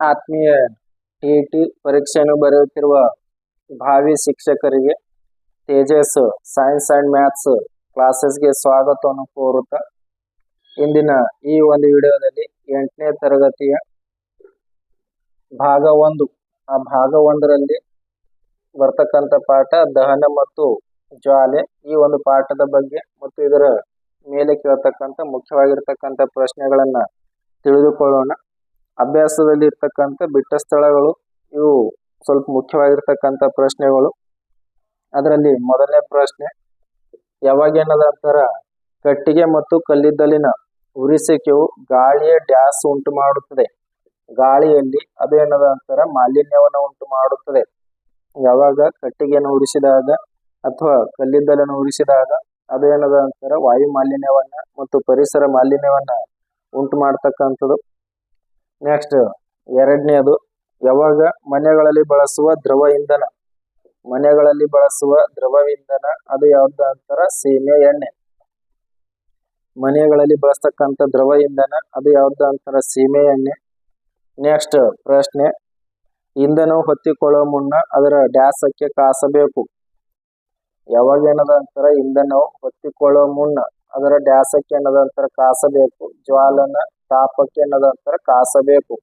ಆತ್ಮೀಯ ಟಿ ಪರೀಕ್ಷೆಯನ್ನು ಬರೆಯುತ್ತಿರುವ ಭಾವಿ ಶಿಕ್ಷಕರಿಗೆ ತೇಜಸ್ ಸೈನ್ಸ್ ಅಂಡ್ ಮ್ಯಾಥ್ಸ್ ಕ್ಲಾಸಸ್ಗೆ ಸ್ವಾಗತವನ್ನು ಕೋರುತ್ತಾ ಇಂದಿನ ಈ ಒಂದು ವಿಡಿಯೋದಲ್ಲಿ ಎಂಟನೇ ತರಗತಿಯ ಭಾಗ ಒಂದು. ಆ ಭಾಗ ಒಂದರಲ್ಲಿ ಬರ್ತಕ್ಕಂಥ ಪಾಠ ದಹನ ಮತ್ತು ಜ್ವಾಲೆ. ಈ ಒಂದು ಪಾಠದ ಬಗ್ಗೆ ಮತ್ತು ಇದರ ಮೇಲೆ ಕೇಳ್ತಕ್ಕಂಥ ಮುಖ್ಯವಾಗಿರ್ತಕ್ಕಂಥ ಪ್ರಶ್ನೆಗಳನ್ನ ತಿಳಿದುಕೊಳ್ಳೋಣ. ಅಭ್ಯಾಸದಲ್ಲಿ ಇರ್ತಕ್ಕಂಥ ಬಿಟ್ಟ ಸ್ಥಳಗಳು ಇವು ಸ್ವಲ್ಪ ಮುಖ್ಯವಾಗಿರ್ತಕ್ಕಂಥ ಪ್ರಶ್ನೆಗಳು. ಅದರಲ್ಲಿ ಮೊದಲನೇ ಪ್ರಶ್ನೆ, ಯಾವಾಗ ಏನದ ಕಟ್ಟಿಗೆ ಮತ್ತು ಕಲ್ಲಿದ್ದಲಿನ ಉರಿಸುವಿಕೆಯು ಗಾಳಿಯ ಡ್ಯಾಸ್ ಉಂಟು ಮಾಡುತ್ತದೆ ಗಾಳಿಯಲ್ಲಿ ಅದೇನದ ಅಂತಾರ? ಮಾಲಿನ್ಯವನ್ನು ಉಂಟು ಮಾಡುತ್ತದೆ ಯಾವಾಗ ಕಟ್ಟಿಗೆಯನ್ನು ಉರಿಸಿದಾಗ ಅಥವಾ ಕಲ್ಲಿದ್ದಲನ್ನು ಉರಿಸಿದಾಗ ಅದೇನದ ಅಂತಾರ? ವಾಯು ಮಾಲಿನ್ಯವನ್ನ ಮತ್ತು ಪರಿಸರ ಮಾಲಿನ್ಯವನ್ನ ಉಂಟು ಮಾಡ್ತಕ್ಕಂಥದ್ದು ನೆಕ್ಸ್ಟ್ ಎರಡನೇದು, ಯಾವಾಗ ಮನೆಗಳಲ್ಲಿ ಬಳಸುವ ದ್ರವ ಇಂಧನ? ಮನೆಗಳಲ್ಲಿ ಬಳಸುವ ದ್ರವ ಇಂಧನ, ಅದು ಯಾವ್ದು ಅಂತಾರ? ಸೀಮೆ ಎಣ್ಣೆ. ಮನೆಗಳಲ್ಲಿ ಬಳಸ್ತಕ್ಕಂಥ ದ್ರವ ಇಂಧನ, ಅದು ಯಾವ್ದು ಅಂತಾರ? ಸೀಮೆ ಎಣ್ಣೆ. ನೆಕ್ಸ್ಟ್ ಪ್ರಶ್ನೆ. ಇಂಧನವು ಹೊತ್ತಿಕೊಳ್ಳುವ ಮುನ್ನ ಅದರ ಡ್ಯಾಸಕ್ಕೆ ಕಾಸಬೇಕು. ಯಾವಾಗ ಏನದ ಅಂತಾರ? ಇಂಧನವು ಹೊತ್ತಿಕೊಳ್ಳುವ ಮುನ್ನ ಅದರ ಡ್ಯಾಸಕ್ಕೆ ಏನದ ಅಂತಾರ? ಕಾಸಬೇಕು. ಜ್ವಾಲನ ತಾಪಕ್ಕೆ ಏನದ ಅಂತಾರ ಕಾಸಬೇಕು.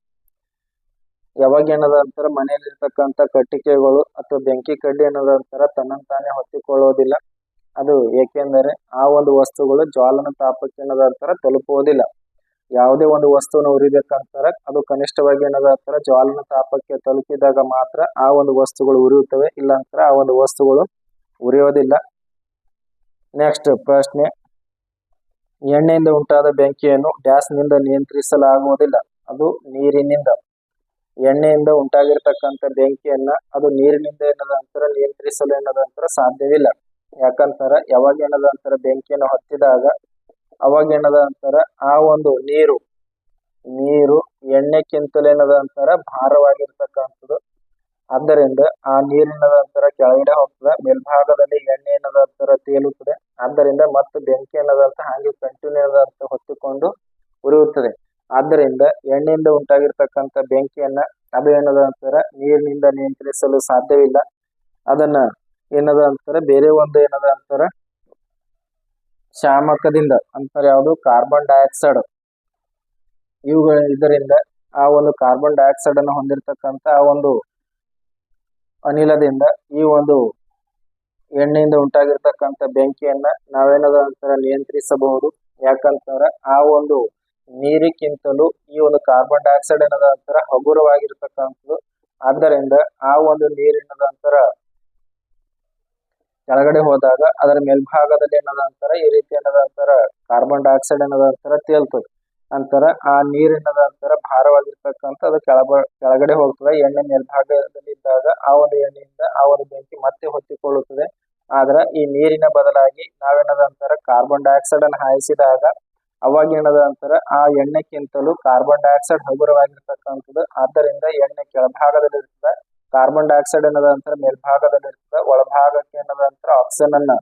ಯಾವಾಗ ಏನದ ಮನೆಯಲ್ಲಿ ಮನೆಯಲ್ಲಿರ್ತಕ್ಕಂಥ ಕಟ್ಟಿಗೆಗಳು ಅಥವಾ ಬೆಂಕಿ ಕಡ್ಡಿ ಏನದ ತನ್ನ ತಾನೇ ಹೊತ್ತಿಕೊಳ್ಳೋದಿಲ್ಲ. ಅದು ಏಕೆಂದರೆ ಆ ಒಂದು ವಸ್ತುಗಳು ಜ್ವಾಲನ ತಾಪಕ್ಕೆ ಏನದ ಅಂತರ ತಲುಪುವುದಿಲ್ಲ. ಯಾವುದೇ ಒಂದು ವಸ್ತುವನ್ನು ಉರಿಬೇಕಂತಾರ ಅದು ಕನಿಷ್ಠವಾಗಿ ಏನದ ಅಂತಾರ ಜ್ವಾಲನ ತಾಪಕ್ಕೆ ತಲುಪಿದಾಗ ಮಾತ್ರ ಆ ಒಂದು ವಸ್ತುಗಳು ಉರಿಯುತ್ತವೆ. ಇಲ್ಲ ಅಂತಾರ ಆ ಒಂದು ವಸ್ತುಗಳು ಉರಿಯೋದಿಲ್ಲ. ನೆಕ್ಸ್ಟ್ ಪ್ರಶ್ನೆ ಎಣ್ಣೆಯಿಂದ ಉಂಟಾದ ಬೆಂಕಿಯನ್ನು ಡ್ಯಾಸ್ನಿಂದ ನಿಯಂತ್ರಿಸಲಾಗುವುದಿಲ್ಲ. ಅದು ನೀರಿನಿಂದ. ಎಣ್ಣೆಯಿಂದ ಉಂಟಾಗಿರ್ತಕ್ಕಂಥ ಬೆಂಕಿಯನ್ನ ಅದು ನೀರಿನಿಂದ ಏನದ ಅಂತರ ನಿಯಂತ್ರಿಸಲು ಏನದ ಅಂತರ ಸಾಧ್ಯವಿಲ್ಲ. ಯಾಕಂತಾರ ಯಾವಾಗ ಏನದ ಅಂತರ ಬೆಂಕಿಯನ್ನು ಹೊತ್ತಿದಾಗ ಅವಾಗ ಏನದ ಅಂತಾರ ಆ ಒಂದು ನೀರು ನೀರು ಎಣ್ಣೆಕ್ಕಿಂತಲೂ ಏನದ ಅಂತಾರ ಭಾರವಾಗಿರ್ತಕ್ಕಂಥದ್ದು ಆದ್ದರಿಂದ ಆ ನೀರಿನದ ಅಂತರ ಕೆಳಗಡೆ ಹೋಗ್ತದೆ, ಮೇಲ್ಭಾಗದಲ್ಲಿ ಎಣ್ಣೆ ಏನದ ಅಂತರ ತೇಲುತ್ತದೆ. ಆದ್ದರಿಂದ ಮತ್ತೆ ಬೆಂಕಿ ಅನ್ನದಂತ ಹಾಗೆ ಕಂಟಿನ್ಯೂ ಅಂತ ಹೊತ್ತಿಕೊಂಡು ಉರಿಯುತ್ತದೆ. ಆದ್ದರಿಂದ ಎಣ್ಣೆಯಿಂದ ಉಂಟಾಗಿರ್ತಕ್ಕಂಥ ಬೆಂಕಿಯನ್ನ ಅದು ಏನದ ಅಂತರ ನೀರಿನಿಂದ ನಿಯಂತ್ರಿಸಲು ಸಾಧ್ಯವಿಲ್ಲ. ಅದನ್ನ ಏನದ ಅಂತರ, ಬೇರೆ ಒಂದು ಏನದ ಅಂತರ ಶಾಮಕದಿಂದ ಅಂತಾರೆ ಯಾವುದು? Carbon dioxide. ಇವುಗಳ ಇದರಿಂದ ಆ ಒಂದು ಕಾರ್ಬನ್ ಡೈಆಕ್ಸೈಡ್ ಅನ್ನು ಹೊಂದಿರತಕ್ಕಂತ ಆ ಒಂದು ಅನಿಲದಿಂದ ಈ ಒಂದು ಎಣ್ಣೆಯಿಂದ ಉಂಟಾಗಿರ್ತಕ್ಕಂಥ ಬೆಂಕಿಯನ್ನ ನಾವೇನದ ಅಂತಾರ ನಿಯಂತ್ರಿಸಬಹುದು. ಯಾಕಂತಾರ ಆ ಒಂದು ನೀರಿಗಿಂತಲೂ ಈ ಒಂದು ಕಾರ್ಬನ್ ಡೈಆಕ್ಸೈಡ್ ಏನದ ಅಂತರ ಹಗುರವಾಗಿರ್ತಕ್ಕಂಥದ್ದು. ಆದ್ದರಿಂದ ಆ ಒಂದು ನೀರಿನದ ಅಂತರ ಕೆಳಗಡೆ ಹೋದಾಗ ಅದರ ಮೇಲ್ಭಾಗದಲ್ಲಿ ಏನದ ಅಂತರ ಈ ರೀತಿ ಏನದ ಅಂತರ ಕಾರ್ಬನ್ ಡೈಆಕ್ಸೈಡ್ ಏನದ ಅಂತಾರ ತೇಲ್ತದೆ. ಅಂತರ, ಆ ನೀರಿನದ ಅಂತರ ಭಾರವಾಗಿರ್ತಕ್ಕಂಥ ಅದು ಕೆಳಬ, ಕೆಳಗಡೆ ಹೋಗ್ತದೆ. ಎಣ್ಣೆ ಮೇಲ್ಭಾಗದಲ್ಲಿ ಇದ್ದಾಗ ಆ ಒಂದು ಎಣ್ಣೆಯಿಂದ ಆ ಒಂದು ಬೆಂಕಿ ಮತ್ತೆ ಹೊತ್ತಿಕೊಳ್ಳುತ್ತದೆ. ಆದ್ರ ಈ ನೀರಿನ ಬದಲಾಗಿ ನಾವೇನದ ಅಂತಾರ ಕಾರ್ಬನ್ ಡೈಆಕ್ಸೈಡ್ ಅನ್ನು ಹಾಯಿಸಿದಾಗ ಅವಾಗ ಏನದ ಅಂತಾರ ಆ ಎಣ್ಣೆಕ್ಕಿಂತಲೂ ಕಾರ್ಬನ್ ಡೈಆಕ್ಸೈಡ್ ಹಗುರವಾಗಿರ್ತಕ್ಕಂಥದ್ದು. ಆದ್ದರಿಂದ ಎಣ್ಣೆ ಕೆಳಭಾಗದಲ್ಲಿ ಇರ್ತದೆ ಕಾರ್ಬನ್ ಡೈಆಕ್ಸೈಡ್ ಏನದ ಅಂತರ ಮೇಲ್ಭಾಗದಲ್ಲಿ ಇರ್ತದೆ ಒಳಭಾಗಕ್ಕೆ ಏನದ ಅಂತರ ಆಕ್ಸಿಜನ್ ಅನ್ನ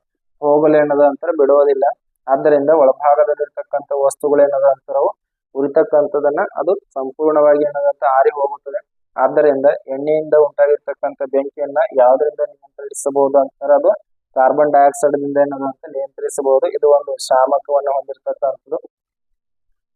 ಹೋಗಲು ಏನದ ಅಂತಾರ ಬಿಡೋದಿಲ್ಲ ಆದ್ದರಿಂದ ಒಳಭಾಗದಲ್ಲಿರ್ತಕ್ಕಂಥ ವಸ್ತುಗಳು ಏನದ ಅಂತಾರವು ಉರಿತಕ್ಕಂಥದನ್ನ ಅದು ಸಂಪೂರ್ಣವಾಗಿ ಏನದಂತ ಆರಿ ಹೋಗುತ್ತದೆ. ಆದ್ದರಿಂದ ಎಣ್ಣೆಯಿಂದ ಉಂಟಾಗಿರ್ತಕ್ಕಂಥ ಬೆಂಕಿಯನ್ನ ಯಾವ್ದ್ರಿಂದ ನಿಯಂತ್ರಿಸಬಹುದು ಅಂತಾರೆ ಅದು ಕಾರ್ಬನ್ ಡೈಆಕ್ಸೈಡ್ ದಿಂದ ಏನದ ಅಂತ ನಿಯಂತ್ರಿಸಬಹುದು. ಇದು ಒಂದು ಶಾಮಕವನ್ನು ಹೊಂದಿರತಕ್ಕಂಥದ್ದು.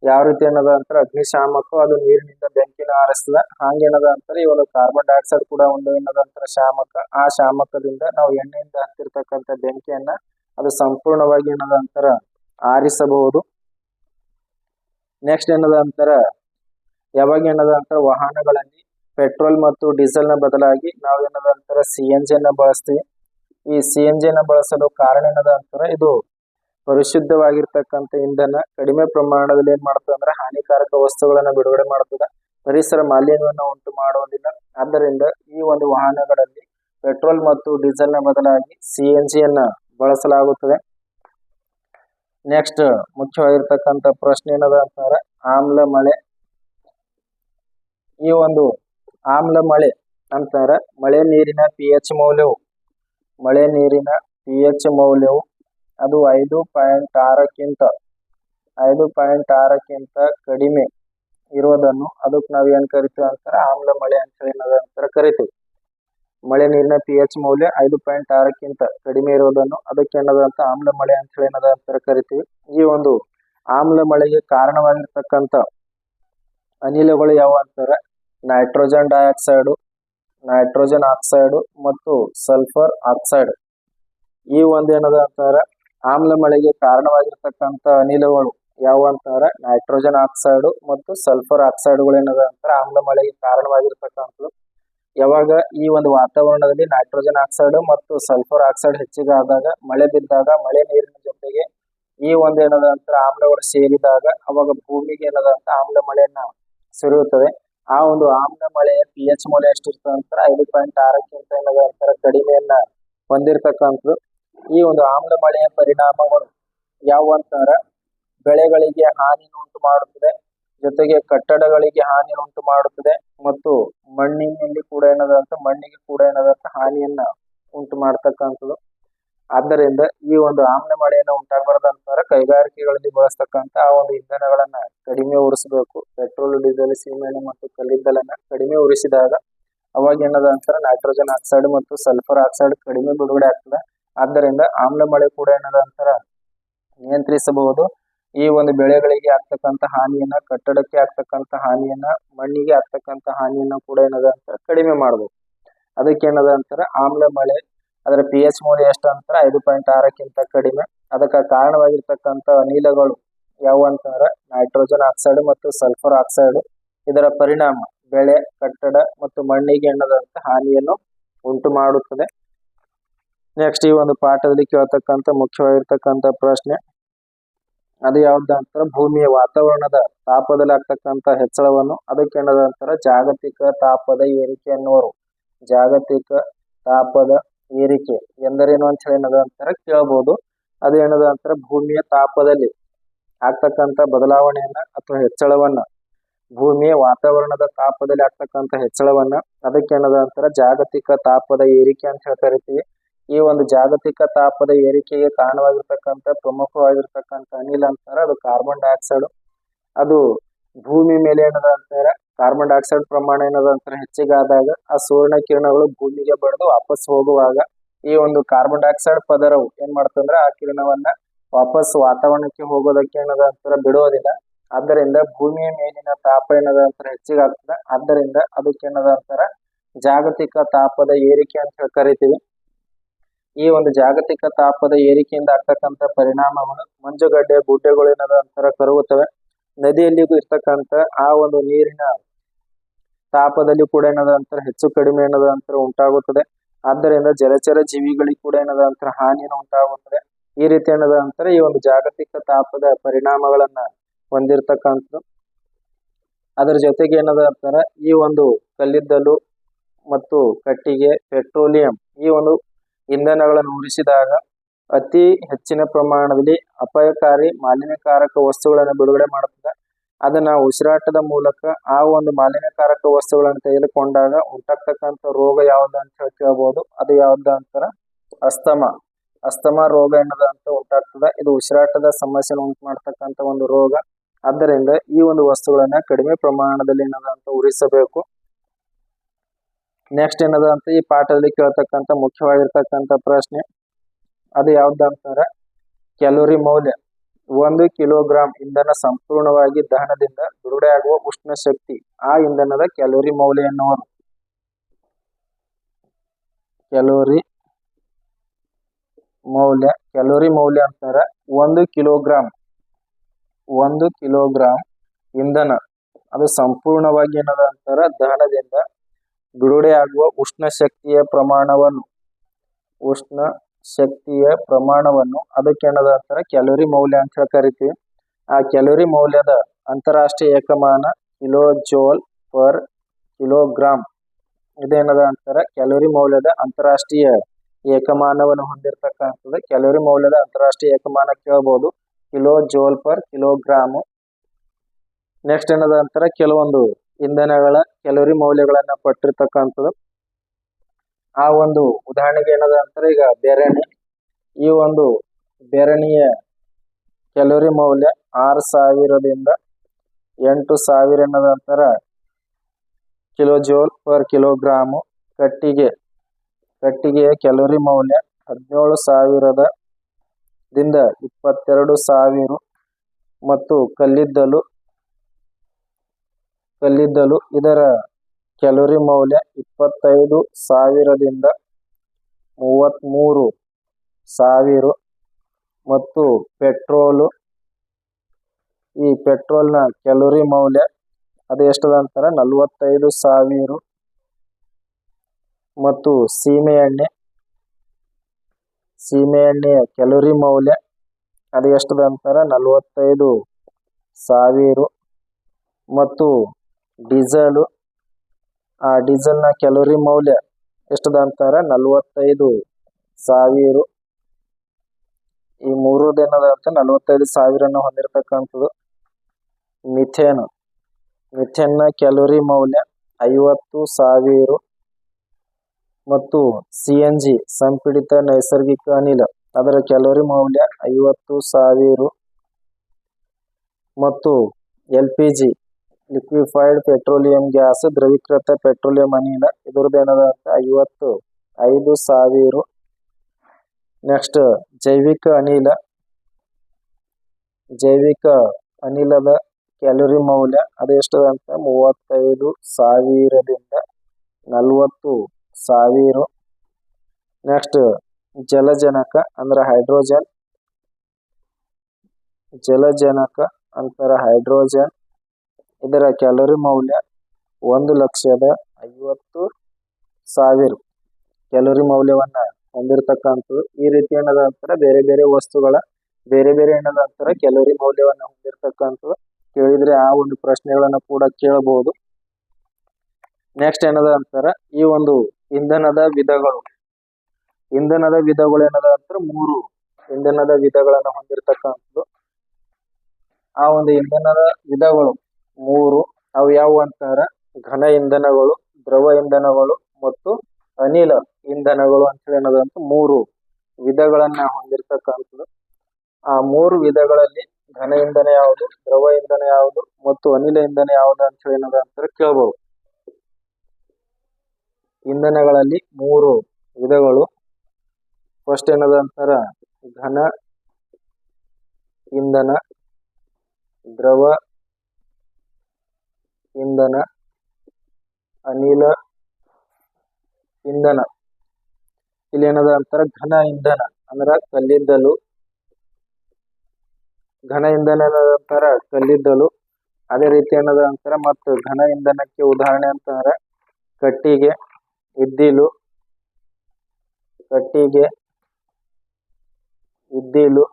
ಯಾವ ರೀತಿ ಏನದ ಅಂತ ಅಗ್ನಿಶಾಮಕ, ಅದು ನೀರಿನಿಂದ ಬೆಂಕಿನ ಆರಿಸ್ತದ. ಹಾಗೇನದ ಅಂತಾರೆ ಈ ಕಾರ್ಬನ್ ಡೈಆಕ್ಸೈಡ್ ಕೂಡ ಒಂದು ಏನದ ಅಂತಾರೆ ಶಾಮಕ, ಆ ಶಾಮಕದಿಂದ ನಾವು ಎಣ್ಣೆಯಿಂದ ಹತ್ತಿರ್ತಕ್ಕಂಥ ಬೆಂಕಿಯನ್ನ ಅದು ಸಂಪೂರ್ಣವಾಗಿ ಏನದ ಅಂತಾರ ಆರಿಸಬಹುದು. ನೆಕ್ಸ್ಟ್ ಏನದ ಅಂತಾರ, ಯಾವಾಗ ಏನದ ಅಂತಾರ ವಾಹನಗಳಲ್ಲಿ ಪೆಟ್ರೋಲ್ ಮತ್ತು ಡೀಸೆಲ್ನ ಬದಲಾಗಿ ನಾವು ಏನದ ಅಂತಾರ ಸಿ ಎನ್ ಜಿಯನ್ನ ಬಳಸ್ತೀವಿ. ಈ ಸಿ ಎನ್ ಜಿಯನ್ನ ಬಳಸಲು ಕಾರಣ ಏನದ ಅಂತಾರ, ಇದು ಪರಿಶುದ್ಧವಾಗಿರ್ತಕ್ಕಂಥ ಇಂಧನ ಕಡಿಮೆ ಪ್ರಮಾಣದಲ್ಲಿ ಏನ್ ಮಾಡ್ತದೆ ಅಂದ್ರೆ ಹಾನಿಕಾರಕ ವಸ್ತುಗಳನ್ನ ಬಿಡುಗಡೆ ಮಾಡ್ತದೆ. ಪರಿಸರ ಮಾಲಿನ್ಯವನ್ನು ಉಂಟು ಮಾಡುವುದಿಲ್ಲ. ಆದ್ದರಿಂದ ಈ ಒಂದು ವಾಹನಗಳಲ್ಲಿ ಪೆಟ್ರೋಲ್ ಮತ್ತು ಡೀಸೆಲ್ನ ಬದಲಾಗಿ ಸಿ ಎನ್ ಜಿಯನ್ನು ಬಳಸಲಾಗುತ್ತದೆ. ನೆಕ್ಸ್ಟ್ ಮುಖ್ಯವಾಗಿರ್ತಕ್ಕಂಥ ಪ್ರಶ್ನೆ ಏನದ ಅಂತಾರೆ ಆಮ್ಲ ಮಳೆ. ಈ ಒಂದು ಆಮ್ಲ ಮಳೆ ಅಂತಾರೆ ಮಳೆ ನೀರಿನ ಪಿ ಎಚ್ ಮೌಲ್ಯವು, ಮಳೆ ನೀರಿನ ಪಿ ಎಚ್ ಮೌಲ್ಯವು ಅದು ಐದು ಪಾಯಿಂಟ್ ಆರಕ್ಕಿಂತ, ಐದು ಪಾಯಿಂಟ್ ಆರಕ್ಕಿಂತ ಕಡಿಮೆ ಇರೋದನ್ನು ಅದಕ್ಕೆ ನಾವು ಏನು ಕರಿತೀವಿ ಅಂತಾರೆ ಆಮ್ಲ ಮಳೆ ಅಂತ ಏನದ ಅಂತಾರೆ ಕರಿತೀವಿ. ಮಳೆ ನೀರಿನ ಪಿ ಎಚ್ ಮೌಲ್ಯ ಐದು ಪಾಯಿಂಟ್ ಆರಕ್ಕಿಂತ ಕಡಿಮೆ ಇರೋದನ್ನು ಅದಕ್ಕೆ ಅಂತ ಆಮ್ಲ ಮಳೆ ಅಂತ ಹೇಳಿ ಏನದ ಅಂತ ಕರಿತೀವಿ. ಈ ಒಂದು ಆಮ್ಲ ಮಳೆಗೆ ಕಾರಣವಾಗಿರ್ತಕ್ಕಂಥ ಅನಿಲಗಳು ಯಾವ ಅಂತಾರೆ? ನೈಟ್ರೋಜನ್ ಡೈಆಕ್ಸೈಡ್ ನೈಟ್ರೋಜನ್ ಆಕ್ಸೈಡ್ ಮತ್ತು ಸಲ್ಫರ್ ಆಕ್ಸೈಡ್ ಈ ಒಂದು ಏನದ ಅಂತಾರ? ಆಮ್ಲ ಮಳೆಗೆ ಕಾರಣವಾಗಿರ್ತಕ್ಕಂಥ ಅನಿಲಗಳು ಯಾವ ಅಂತಾರ? ನೈಟ್ರೋಜನ್ ಆಕ್ಸೈಡ್ ಮತ್ತು ಸಲ್ಫರ್ ಆಕ್ಸೈಡ್ಗಳು ಏನದ ಅಂತಾರ? ಆಮ್ಲ ಮಳೆಗೆ ಕಾರಣವಾಗಿರ್ತಕ್ಕಂಥದ್ದು. ಯಾವಾಗ ಈ ಒಂದು ವಾತಾವರಣದಲ್ಲಿ ನೈಟ್ರೋಜನ್ ಆಕ್ಸೈಡ್ ಮತ್ತು ಸಲ್ಫರ್ ಆಕ್ಸೈಡ್ ಹೆಚ್ಚಿಗೆ ಆದಾಗ ಮಳೆ ಬಿದ್ದಾಗ, ಮಳೆ ನೀರಿನ ಜೊತೆಗೆ ಈ ಒಂದು ಏನದ ಅಂತ ಆಮ್ಲಗಳು ಸೇರಿದಾಗ ಅವಾಗ ಭೂಮಿಗೆ ಏನದ ಅಂತ ಆಮ್ಲ ಮಳೆಯನ್ನ ಸುರಿಯುತ್ತದೆ. ಆ ಒಂದು ಆಮ್ಲ ಮಳೆಯ ಪಿ ಎಚ್ ಮೌಲ್ಯ ಎಷ್ಟಿರ್ತದೆ ಅಂತ ಐದು ಪಾಯಿಂಟ್ ಆರಕ್ಕಿಂತ ಏನದ ಅಂತಾರ ಕಡಿಮೆಯನ್ನ ಹೊಂದಿರತಕ್ಕಂಥದ್ದು. ಈ ಒಂದು ಆಮ್ಲ ಮಳೆಯ ಪರಿಣಾಮಗಳು ಯಾವ ಅಂತಾರ ಬೆಳೆಗಳಿಗೆ ಹಾನಿ ಉಂಟು ಮಾಡುತ್ತದೆ. ಜೊತೆಗೆ ಕಟ್ಟಡಗಳಿಗೆ ಹಾನಿ ಉಂಟು ಮಾಡುತ್ತದೆ ಮತ್ತು ಮಣ್ಣಿನಲ್ಲಿ ಕೂಡ ಏನದಂತ, ಮಣ್ಣಿಗೆ ಕೂಡ ಏನದಂತ ಹಾನಿಯನ್ನ ಉಂಟು ಮಾಡ್ತಕ್ಕಂಥದ್ದು. ಆದ್ದರಿಂದ ಈ ಒಂದು ಆಮ್ಲ ಮಳೆಯನ್ನ ಉಂಟಾಗಬಾರ್ದಂತಾರ ಕೈಗಾರಿಕೆಗಳಲ್ಲಿ ಬಳಸ್ತಕ್ಕಂಥ ಆ ಒಂದು ಇಂಧನಗಳನ್ನ ಕಡಿಮೆ ಉರಿಸಬೇಕು. ಪೆಟ್ರೋಲ್, ಡೀಸೆಲ್ ಸೀಮೆಣ್ಣೆ ಮತ್ತು ಕಲ್ಲಿದ್ದಲನ್ನ ಕಡಿಮೆ ಉರಿಸಿದಾಗ ಅವಾಗ ಏನದ ನೈಟ್ರೋಜನ್ ಆಕ್ಸೈಡ್ ಮತ್ತು ಸಲ್ಫರ್ ಆಕ್ಸೈಡ್ ಕಡಿಮೆ ಬಿಡುಗಡೆ ಆಗ್ತದೆ. ಆದ್ದರಿಂದ ಆಮ್ಲ ಮಳೆ ಕೂಡ ಏನದ ನಿಯಂತ್ರಿಸಬಹುದು. ಈ ಒಂದು ಬೆಳೆಗಳಿಗೆ ಆಗ್ತಕ್ಕಂತ ಹಾನಿಯನ್ನ, ಕಟ್ಟಡಕ್ಕೆ ಆಗ್ತಕ್ಕಂತ ಹಾನಿಯನ್ನ, ಮಣ್ಣಿಗೆ ಆಗ್ತಕ್ಕಂತ ಹಾನಿಯನ್ನ ಕೂಡ ಏನದ ಅಂತ ಕಡಿಮೆ ಮಾಡಬೇಕು ಅದಕ್ಕೆ ಏನದ ಅಂತಾರ ಆಮ್ಲ ಮಳೆ, ಅದರ ಪಿ ಎಚ್ ಮೌಲ್ಯ ಎಷ್ಟು ಅಂತಾರ ಐದು ಪಾಯಿಂಟ್ ಆರಕ್ಕಿಂತ ಕಡಿಮೆ. ಅದಕ್ಕೆ ಕಾರಣವಾಗಿರ್ತಕ್ಕಂಥ ಅನಿಲಗಳು ಯಾವ ಅಂತಂದ್ರೆ ನೈಟ್ರೋಜನ್ ಆಕ್ಸೈಡ್ ಮತ್ತು ಸಲ್ಫರ್ ಆಕ್ಸೈಡ್ ಇದರ ಪರಿಣಾಮ ಬೆಳೆ, ಕಟ್ಟಡ ಮತ್ತು ಮಣ್ಣಿಗೆ ಎನ್ನದಂತ ಹಾನಿಯನ್ನು ಉಂಟು ಮಾಡುತ್ತದೆ. ನೆಕ್ಸ್ಟ್ ಈ ಒಂದು ಪಾಠದಲ್ಲಿ ಕೇಳತಕ್ಕಂತ ಮುಖ್ಯವಾಗಿರ್ತಕ್ಕಂತ ಪ್ರಶ್ನೆ ಅದು ಯಾವ್ದು ಅಂತಾರ ಭೂಮಿಯ ವಾತಾವರಣದ ತಾಪದಲ್ಲಿ ಆಗ್ತಕ್ಕಂತ ಹೆಚ್ಚಳವನ್ನು, ಅದಕ್ಕೆ ಏನದ ಅಂತಾರ ಜಾಗತಿಕ ತಾಪದ ಏರಿಕೆ ಅನ್ನುವರು. ಜಾಗತಿಕ ತಾಪದ ಏರಿಕೆ ಎಂದರೇನು ಅಂತ ಹೇಳಿ ಏನದ ಅಂತಾರ ಕೇಳಬಹುದು ಅದು ಏನದ ಅಂತಾರ ಭೂಮಿಯ ತಾಪದಲ್ಲಿ ಆಗ್ತಕ್ಕಂತ ಬದಲಾವಣೆಯನ್ನ ಅಥವಾ ಹೆಚ್ಚಳವನ್ನ, ಭೂಮಿಯ ವಾತಾವರಣದ ತಾಪದಲ್ಲಿ ಆಗ್ತಕ್ಕಂತ ಹೆಚ್ಚಳವನ್ನ, ಅದಕ್ಕೆ ಏನದ ಅಂತಾರ ಜಾಗತಿಕ ತಾಪದ ಏರಿಕೆ ಅಂತ ಹೇಳ್ತಾ ಕರಿತೀವಿ ಈ ಒಂದು ಜಾಗತಿಕ ತಾಪದ ಏರಿಕೆಗೆ ಕಾರಣವಾಗಿರ್ತಕ್ಕಂತ ಪ್ರಮುಖವಾಗಿರ್ತಕ್ಕಂತ ಅನಿಲ ಅಂತಾರ, ಅದು ಕಾರ್ಬನ್ ಡೈಆಕ್ಸೈಡ್ ಅದು ಭೂಮಿ ಮೇಲೆ ಏನದ ಅಂತಾರ ಕಾರ್ಬನ್ ಡೈಆಕ್ಸೈಡ್ ಪ್ರಮಾಣ ಏನದ ಅಂತಾರ, ಹೆಚ್ಚಿಗಾದಾಗ ಆ ಸೂರ್ಯನ ಕಿರಣಗಳು ಭೂಮಿಗೆ ಬಡಿದು ವಾಪಸ್ ಹೋಗುವಾಗ ಈ ಒಂದು ಕಾರ್ಬನ್ ಡೈಆಕ್ಸೈಡ್ ಪದರವು ಏನ್ ಮಾಡ್ತಂದ್ರ ಆ ಕಿರಣವನ್ನ ವಾಪಸ್ ವಾತಾವರಣಕ್ಕೆ ಹೋಗೋದಕ್ಕೆ ಏನದ ಅಂತಾರ, ಬಿಡೋದಿಲ್ಲ. ಆದ್ದರಿಂದ ಭೂಮಿಯ ಮೇಲಿನ ತಾಪ ಏನದ ಅಂತಾರ ಹೆಚ್ಚಿಗೆ ಆದ್ದರಿಂದ ಅದಕ್ಕೆ ಏನದ ಅಂತಾರ, ಜಾಗತಿಕ ತಾಪದ ಏರಿಕೆ ಅಂತ ಹೇಳಿ ಕರಿತೀವಿ. ಈ ಒಂದು ಜಾಗತಿಕ ತಾಪದ ಏರಿಕೆಯಿಂದ ಆಗ್ತಕ್ಕಂತ ಪರಿಣಾಮವನ್ನು ಮಂಜುಗಡ್ಡೆ ಗುಡ್ಡೆಗಳು ಏನದ ಅಂತರ ಕರಗುತ್ತವೆ. ನದಿಯಲ್ಲಿಗೂ ಇರ್ತಕ್ಕಂಥ ಆ ಒಂದು ನೀರಿನ ತಾಪದಲ್ಲಿ ಕೂಡ ಏನದ ಅಂತರ ಹೆಚ್ಚು ಕಡಿಮೆ ಏನದ ಅಂತರ ಉಂಟಾಗುತ್ತದೆ. ಆದ್ದರಿಂದ ಜಲಚರ ಜೀವಿಗಳಿಗೆ ಕೂಡ ಏನದ ಅಂತರ ಹಾನಿಯನ್ನು ಉಂಟಾಗುತ್ತದೆ. ಈ ರೀತಿ ಏನದ ಅಂತರ ಈ ಒಂದು ಜಾಗತಿಕ ತಾಪದ ಪರಿಣಾಮಗಳನ್ನ ಹೊಂದಿರತಕ್ಕಂಥದ್ದು. ಅದರ ಜೊತೆಗೆ ಏನದ ಅಂತಾರ ಈ ಒಂದು ಕಲ್ಲಿದ್ದಲು ಮತ್ತು ಕಟ್ಟಿಗೆ, ಪೆಟ್ರೋಲಿಯಂ ಈ ಒಂದು ಇಂಧನಗಳನ್ನು ಉರಿಸಿದಾಗ ಅತಿ ಹೆಚ್ಚಿನ ಪ್ರಮಾಣದಲ್ಲಿ ಅಪಾಯಕಾರಿ ಮಾಲಿನ್ಯಕಾರಕ ವಸ್ತುಗಳನ್ನು ಬಿಡುಗಡೆ ಮಾಡುತ್ತದೆ. ಅದನ್ನ ಉಸಿರಾಟದ ಮೂಲಕ ಆ ಒಂದು ಮಾಲಿನ್ಯಕಾರಕ ವಸ್ತುಗಳನ್ನು ತೆಗೆದುಕೊಂಡಾಗ ಉಂಟಾಗ್ತಕ್ಕಂಥ ರೋಗ ಯಾವ್ದು ಅಂತ ಹೇಳಿ ಕೇಳ್ಬೋದು. ಅದು ಯಾವ್ದು ಅಂತರ? ಅಸ್ತಮ. ಅಸ್ತಮ ರೋಗ ಎನ್ನದಂತ ಉಂಟಾಗ್ತದೆ. ಇದು ಉಸಿರಾಟದ ಸಮಸ್ಯೆಯನ್ನು ಉಂಟು ಮಾಡ್ತಕ್ಕಂಥ ಒಂದು ರೋಗ. ಆದ್ದರಿಂದ ಈ ಒಂದು ವಸ್ತುಗಳನ್ನ ಕಡಿಮೆ ಪ್ರಮಾಣದಲ್ಲಿ ಏನದ ಅಂತ ಉರಿಸಬೇಕು. ನೆಕ್ಸ್ಟ್ ಏನದ ಅಂತ ಈ ಪಾಠದಲ್ಲಿ ಕೇಳ್ತಕ್ಕಂಥ ಮುಖ್ಯವಾಗಿರ್ತಕ್ಕಂಥ ಪ್ರಶ್ನೆ. ಅದು ಯಾವ್ದು ಅಂತಾರೆ? ಕ್ಯಾಲೋರಿ ಮೌಲ್ಯ. ಒಂದು ಕಿಲೋಗ್ರಾಂ ಇಂಧನ ಸಂಪೂರ್ಣವಾಗಿ ದಹನದಿಂದ ಬಿಡುಗಡೆಯಾಗುವ ಉಷ್ಣ ಶಕ್ತಿ. ಆ ಇಂಧನದ ಕ್ಯಾಲೋರಿ ಮೌಲ್ಯ ಎನ್ನುವರು ಕ್ಯಾಲೋರಿ ಮೌಲ್ಯ ಕ್ಯಾಲೋರಿ ಮೌಲ್ಯ ಅಂತಾರೆ ಒಂದು ಕಿಲೋಗ್ರಾಂ. ಒಂದು ಕಿಲೋಗ್ರಾಂ ಇಂಧನ. ಅದು ಸಂಪೂರ್ಣವಾಗಿ ಏನದ ಅಂತಾರ? ದಹನದಿಂದ ಬಿಡುಗಡೆಯಾಗುವ ಉಷ್ಣ ಶಕ್ತಿಯ ಪ್ರಮಾಣವನ್ನು, ಉಷ್ಣ ಶಕ್ತಿಯ ಪ್ರಮಾಣವನ್ನು. ಅದಕ್ಕೆ ಏನದ ಅಂತಾರೆ? ಕ್ಯಾಲೋರಿ ಮೌಲ್ಯ ಅಂತ ಹೇಳಿ ಕರಿತೀವಿ. ಆ ಕ್ಯಾಲೋರಿ ಮೌಲ್ಯದ ಅಂತಾರಾಷ್ಟ್ರೀಯ ಏಕಮಾನ ಕಿಲೋ ಜೋಲ್ ಪರ್ ಕಿಲೋಗ್ರಾಮ್ ಇದೇನದ ಅಂತಾರೆ? ಕ್ಯಾಲೋರಿ ಮೌಲ್ಯದ ಅಂತಾರಾಷ್ಟ್ರೀಯ ಏಕಮಾನವನ್ನು ಹೊಂದಿರತಕ್ಕಂಥದ್ದು. ಕ್ಯಾಲೋರಿ ಮೌಲ್ಯದ ಅಂತಾರಾಷ್ಟ್ರೀಯ ಏಕಮಾನ ಕೇಳಬಹುದು kilojoule per kilogram. Next ಏನದ ಅಂತಾರೆ? ಕೆಲವೊಂದು ಇಂಧನಗಳ ಕ್ಯಾಲೋರಿ ಮೌಲ್ಯಗಳನ್ನ ಕೊಟ್ಟಿರ್ತಕ್ಕಂಥದ್ದು ಆ ಒಂದು ಉದಾಹರಣೆಗೆ ಏನದ ಅಂತಾರೆ ಈಗ ಬೆರಣಿ. ಈ ಒಂದು ಬೆರಣಿಯ ಕ್ಯಾಲೋರಿ ಮೌಲ್ಯ ಆರು ಸಾವಿರದಿಂದ ಎಂಟು ಸಾವಿರ ಏನದ ಕಿಲೋ ಜೋಲ್ ಪರ್ ಕಿಲೋಗ್ರಾಮು ಕಟ್ಟಿಗೆ. ಕಟ್ಟಿಗೆಯ ಕ್ಯಾಲೋರಿ ಮೌಲ್ಯ ಹದಿನೇಳು ಸಾವಿರದ ದಿಂದ ಇಪ್ಪತ್ತೆರಡು ಸಾವಿರ ಮತ್ತು ಕಲ್ಲಿದ್ದಲು ಕಲ್ಲಿದ್ದಲು ಇದರ ಕ್ಯಾಲೋರಿ ಮೌಲ್ಯ ಇಪ್ಪತ್ತೈದು ಸಾವಿರದಿಂದ ಮೂವತ್ತ್ಮೂರು ಸಾವಿರ ಮತ್ತು ಪೆಟ್ರೋಲು. ಈ ಪೆಟ್ರೋಲ್ನ ಕ್ಯಾಲೋರಿ ಮೌಲ್ಯ ಅದು ಎಷ್ಟದ ಅಂತಾರೆ ನಲವತ್ತೈದು ಸಾವಿರ ಮತ್ತು ಸೀಮೆ ಎಣ್ಣೆ ಸೀಮೆ ಎಣ್ಣೆಯ ಕ್ಯಾಲೋರಿ ಮೌಲ್ಯ ಅದು ಎಷ್ಟದ ಅಂತಾರೆ ನಲವತ್ತೈದು ಸಾವಿರ ಮತ್ತು ಡೀಸೆಲು. ಆ ಡೀಸೆಲ್ನ ಕ್ಯಾಲೋರಿ ಮೌಲ್ಯ ಎಷ್ಟದ ಅಂತಾರ? ನಲವತ್ತೈದು ಸಾವಿರ. ಈ ಮೂರು ದಿನದ ಅಂತ? ನಲವತ್ತೈದು ಸಾವಿರನ ಹೊಂದಿರತಕ್ಕಂಥದ್ದು ಮಿಥೇನ್. ಮಿಥೇನ್ನ ಕ್ಯಾಲೋರಿ ಮೌಲ್ಯ ಐವತ್ತು ಸಾವಿರ. ಮತ್ತು ಸಿ ಎನ್ ಜಿ, ಸಂಪೀಡಿತ ನೈಸರ್ಗಿಕ ಅನಿಲ, ಅದರ ಕ್ಯಾಲೋರಿ ಮೌಲ್ಯ ಐವತ್ತು ಸಾವಿರ. ಮತ್ತು L P G liquefied petroleum gas ದ್ರವೀಕೃತ petroleum ಅನಿಲ. ಇದ್ರದ್ದು ಏನದ ಅಂತ ಐವತ್ತು, ಐದು ಸಾವಿರ. ನೆಕ್ಸ್ಟ್ ಜೈವಿಕ ಅನಿಲ. ಜೈವಿಕ ಅನಿಲದ ಕ್ಯಾಲೋರಿ ಮೌಲ್ಯ ಅದು ಎಷ್ಟದ ಅಂತ ಮೂವತ್ತೈದು ಸಾವಿರದಿಂದ ನಲವತ್ತು ಸಾವಿರ. ನೆಕ್ಸ್ಟ್ ಜಲಜನಕ ಅಂದ್ರೆ ಹೈಡ್ರೋಜನ್ ಜಲಜನಕ ಅಂತಾರೆ ಹೈಡ್ರೋಜನ್ ಇದರ ಕ್ಯಾಲೋರಿ ಮೌಲ್ಯ ಒಂದು ಲಕ್ಷದ ಐವತ್ತು ಸಾವಿರ. ಕ್ಯಾಲೋರಿ ಮೌಲ್ಯವನ್ನ ಹೊಂದಿರತಕ್ಕಂಥದ್ದು ಈ ರೀತಿ ಏನದ ಅಂತಾರೆ ಬೇರೆ ಬೇರೆ ವಸ್ತುಗಳ, ಬೇರೆ ಬೇರೆ ಏನದ ಅಂತಾರೆ ಕ್ಯಾಲೋರಿ ಮೌಲ್ಯವನ್ನ ಹೊಂದಿರತಕ್ಕಂಥದ್ದು. ಕೇಳಿದ್ರೆ ಆ ಒಂದು ಪ್ರಶ್ನೆಗಳನ್ನ ಕೂಡ ಕೇಳಬಹುದು. ನೆಕ್ಸ್ಟ್ ಏನದ ಅಂತಾರೆ ಈ ಒಂದು ಇಂಧನದ ವಿಧಗಳು. ಇಂಧನದ ವಿಧಗಳು ಏನದ ಅಂದ್ರೆ ಮೂರು ಇಂಧನದ ವಿಧಗಳನ್ನ ಹೊಂದಿರತಕ್ಕಂಥದ್ದು. ಆ ಒಂದು ಇಂಧನದ ವಿಧಗಳು. ಮೂರು ಅವು ಯಾವುವು ಅಂತಾರ? ಘನ ಇಂಧನಗಳು, ದ್ರವ ಇಂಧನಗಳು ಮತ್ತು ಅನಿಲ ಇಂಧನಗಳು ಅಂತ ಅನ್ನೋದಂತ ಮೂರು ವಿಧಗಳನ್ನ ಹೊಂದಿರತಕ್ಕಂಥದ್ದು. ಆ ಮೂರು ವಿಧಗಳಲ್ಲಿ ಘನ ಇಂಧನ ಯಾವುದು, ದ್ರವ ಇಂಧನ ಯಾವುದು ಮತ್ತು ಅನಿಲ ಇಂಧನ ಯಾವುದು ಅಂತ ಹೇಳಿ ಏನದ ಅಂತಾರೆ ಕೇಳಬಹುದು ಇಂಧನಗಳಲ್ಲಿ ಮೂರು ವಿಧಗಳು. ಫಸ್ಟ್ ಏನದ ಅಂತಾರ? ಘನ ಇಂಧನ, ದ್ರವ ಇಂಧನ, ಅನಿಲ, ಇಂಧನ. ಇಲ್ಲಿ ಏನದ ಅಂತಾರ? ಘನ ಇಂಧನ. ಅಂದ್ರ ಕಲ್ಲಿದ್ದಲು. ಘನ ಇಂಧನ ಅಂತಾರ? ಕಲ್ಲಿದ್ದಲು. ಅದೇ ರೀತಿ ಏನದ ಅಂತಾರ? ಮತ್ತು ಘನ ಇಂಧನಕ್ಕೆ ಉದಾಹರಣೆ ಅಂತಂದ್ರೆ ಕಟ್ಟಿಗೆ, ಇದ್ದಿಲು. ಕಟ್ಟಿಗೆ, ಇದ್ದಿಲು.